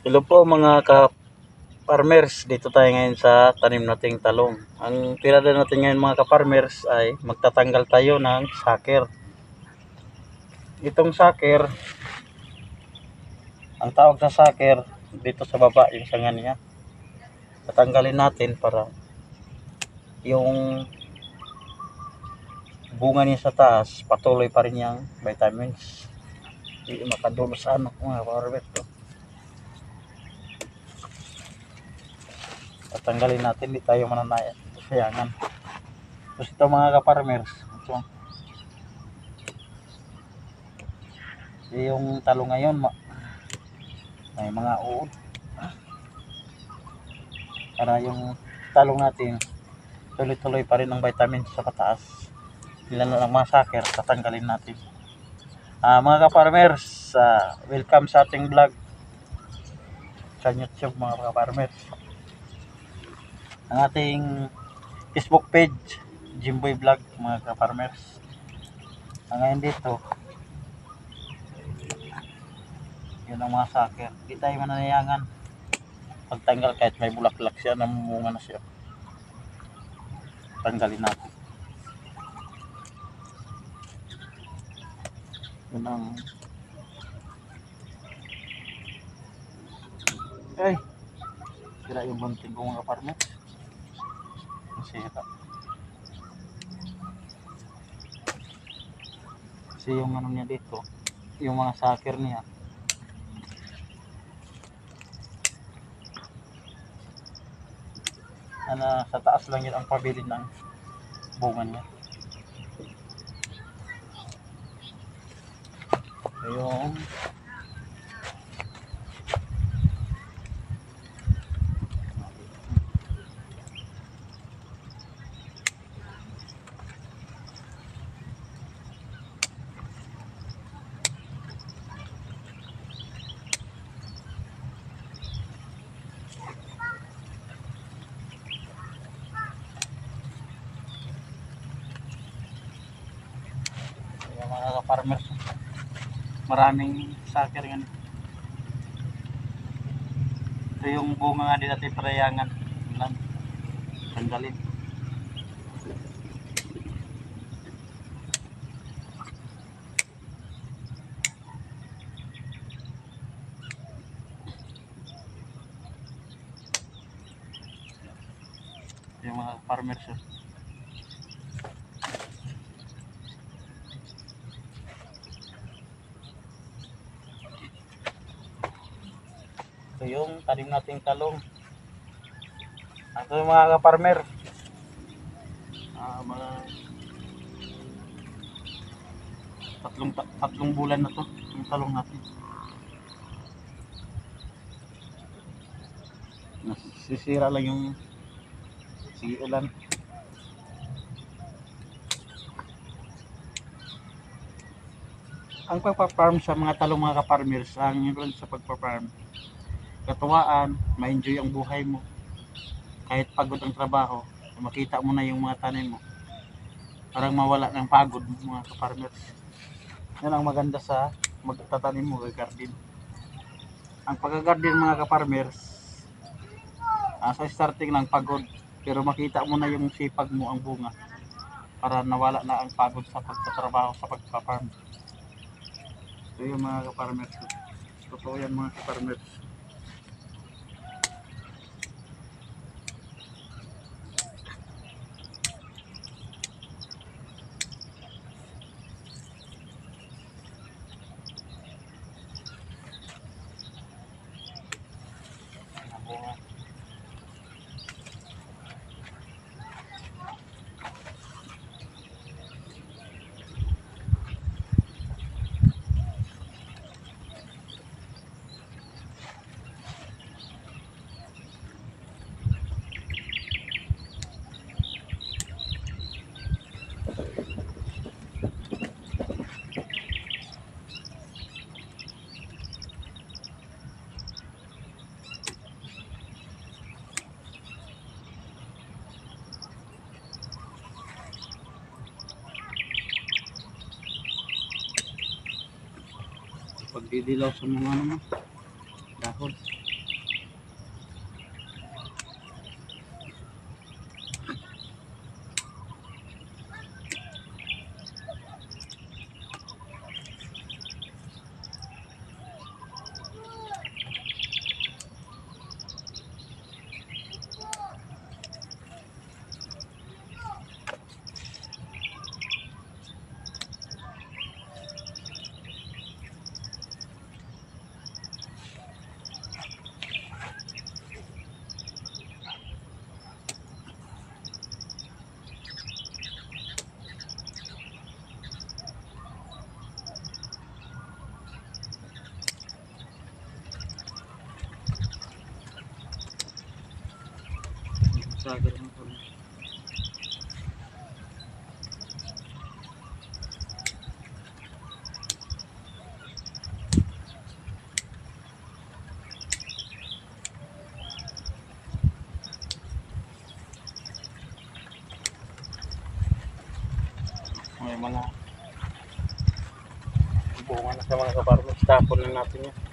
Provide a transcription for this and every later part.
Hello po mga ka-farmers. Dito tayo ngayon sa tanim nating talong. Ang tirada natin ngayon mga ka-farmers ay magtatanggal tayo ng saker. Itong saker, ang tawag sa saker, dito sa baba yung sanga niya. Tatanggalin natin para yung bunga niya sa taas, patuloy pa rin yung vitamins. Hindi makadulo sa ano mga farmers. To. tatanggalin natin di tayo mananaya sayangan. Tapos ito mga kaparmers ito. Yung talo ngayon ma may mga uod. Para yung talong natin tuloy-tuloy pa rin ang vitamins sa pataas. Ilan lang mga saker tatanggalin natin. Ah mga kaparmers ah, welcome sa ating vlog. Sa YouTube mga kaparmers ang ating Facebook page, Jimboy Vlog, mga ka-farmers. Ang ngayon dito, yun ang mga saker. Di tayo mananayangan. Pagtanggal kahit may bulaklak siya, namumunga na siya. Tanggalin natin. Yun ang... Ay! Sira yung bunting ko mga farmers. Sira. Kasi yung ano niya dito, yung mga sucker niya. Ano, sa taas lang yun ang pabilin ng bunga niya. Yung Yung mga ka-farmers. Maraming sucker yan. Ito yung bunga nga din natin parayangan. Lang. Tanggalin. Yung mga farmers yun. Ito yung tanim nating talong. Ito yung mga ka-farmer. Ah, mga tatlong ta- tatlong bulan na to yung talong natin. Nasisira lang yung ulan. Ang pagpa-farm sa mga talong mga ka-farmers, ang yun sa pagpa-farm, katuwaan, ma-enjoy ang buhay mo. Kahit pagod ang trabaho, makita mo na yung mga tanim mo. Parang mawala ng pagod mga ka-farmers. Yan ang maganda sa magtatanim mo kay garden. Ang pag-garden mga ka-farmers, ah, sa starting lang pagod, pero makita mo na yung sipag mo ang bunga para nawala na ang pagod sa pagtatrabaho sa pagpa-farm. Ito yung mga ka-farmers. Totoo yan mga ka-farmers. Pagdidilaw sa mga ano mo, dahon. sagar ng tuloy. May mga bunga na sa mga kaparmos. Tapon na natin yan.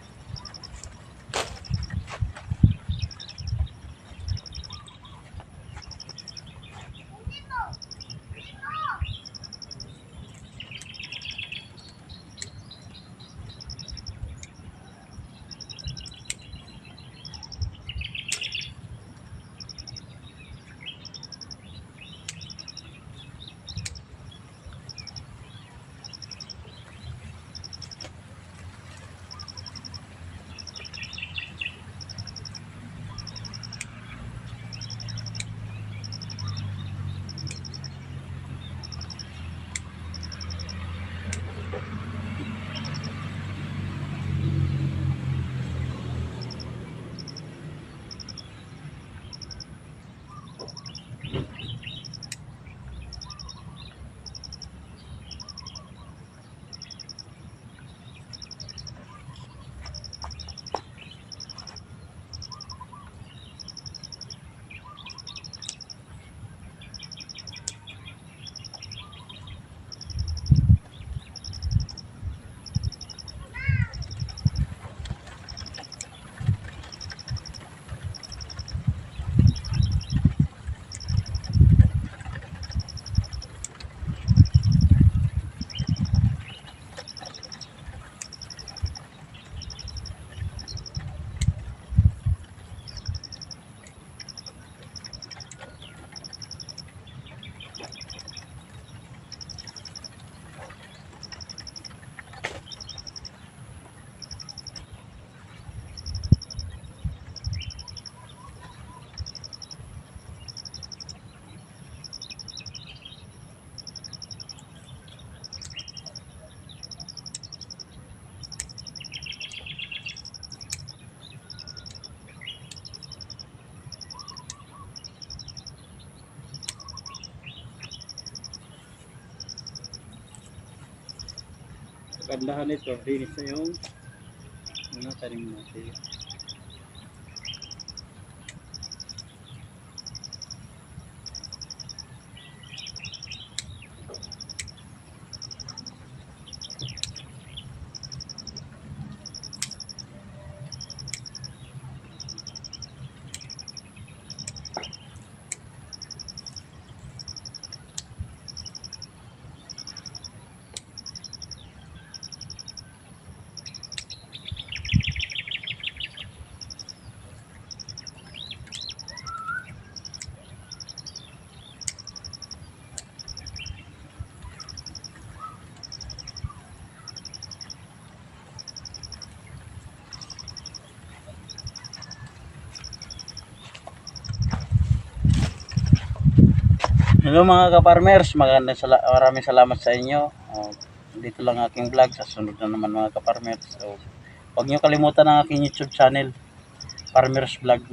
Kagandahan nito, linis na yung mga tanim natin. Hello mga ka-farmers, magandang sala maraming salamat sa inyo. Oh, dito lang aking vlog, sa sunod na naman mga ka-farmers. So, huwag niyo kalimutan ang aking YouTube channel, Farmers Vlog.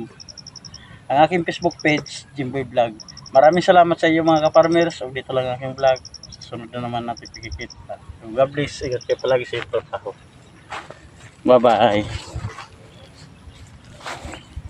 Ang aking Facebook page, Jimboy Vlog. Maraming salamat sa inyo mga ka-farmers. So, dito lang aking vlog. Sa sunod na naman natin pikikita. God bless, ingat kayo palagi sa ito. Bye-bye.